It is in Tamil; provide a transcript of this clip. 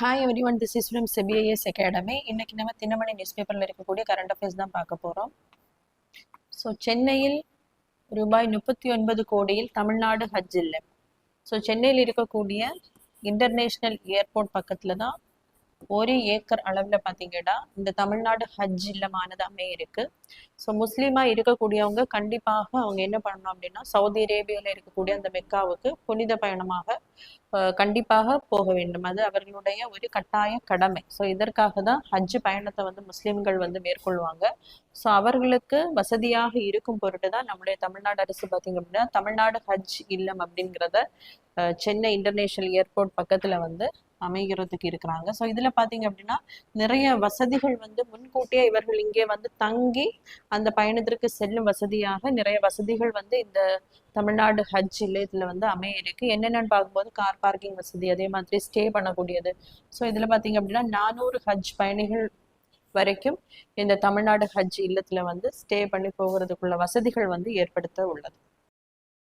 Hi everyone this is from CPIS academy இன்னைக்கு நம்ம தினமணி நியூஸ் பேப்பரில் இருக்கக்கூடிய கரண்ட் அஃபேர்ஸ் தான் பார்க்க போகிறோம் ஸோ சென்னையில் ரூபாய் முப்பத்தி ஒன்பது கோடியில் தமிழ்நாடு ஹஜ் இல்லை. ஸோ சென்னையில் இருக்கக்கூடிய இன்டர்நேஷ்னல் ஏர்போர்ட் பக்கத்தில் தான் ஒரு ஏக்கர் அளவில் பார்த்தீங்கன்னா இந்த தமிழ்நாடு ஹஜ் இல்லமானதாமே இருக்கு. ஸோ முஸ்லீமாக இருக்கக்கூடியவங்க கண்டிப்பாக அவங்க என்ன பண்ணணும் அப்படின்னா சவுதி அரேபியாவில் இருக்கக்கூடிய அந்த மெக்காவுக்கு புனித பயணமாக கண்டிப்பாக போக வேண்டும். அது அவர்களுடைய ஒரு கட்டாய கடமை. ஸோ இதற்காக தான் ஹஜ் பயணத்தை வந்து முஸ்லீம்கள் வந்து மேற்கொள்வாங்க. ஸோ அவர்களுக்கு வசதியாக இருக்கும் பொருட்டு தான் நம்முடைய தமிழ்நாடு அரசு பார்த்தீங்க அப்படின்னா தமிழ்நாடு ஹஜ் இல்லம் அப்படிங்கிறத சென்னை இன்டர்நேஷனல் ஏர்போர்ட் பக்கத்தில் வந்து அமைகிறதுக்கு இருக்கிறாங்க. ஸோ இதில் பார்த்தீங்க அப்படின்னா நிறைய வசதிகள் வந்து முன்கூட்டியே இவர்கள் இங்கே வந்து தங்கி அந்த பயணத்திற்கு செல்லும் வசதியாக நிறைய வசதிகள் வந்து இந்த தமிழ்நாடு ஹஜ் இல்லத்தில் வந்து அமைய இருக்கு. என்னென்னு பார்க்கும்போது கார் பார்க்கிங் வசதி அதே மாதிரி ஸ்டே பண்ணக்கூடியது. ஸோ இதில் பார்த்தீங்க அப்படின்னா நானூறு ஹஜ் பயணிகள் வரைக்கும் இந்த தமிழ்நாடு ஹஜ் இல்லத்தில் வந்து ஸ்டே பண்ணி போகிறதுக்குள்ள வசதிகள் வந்து ஏற்படுத்த உள்ளது.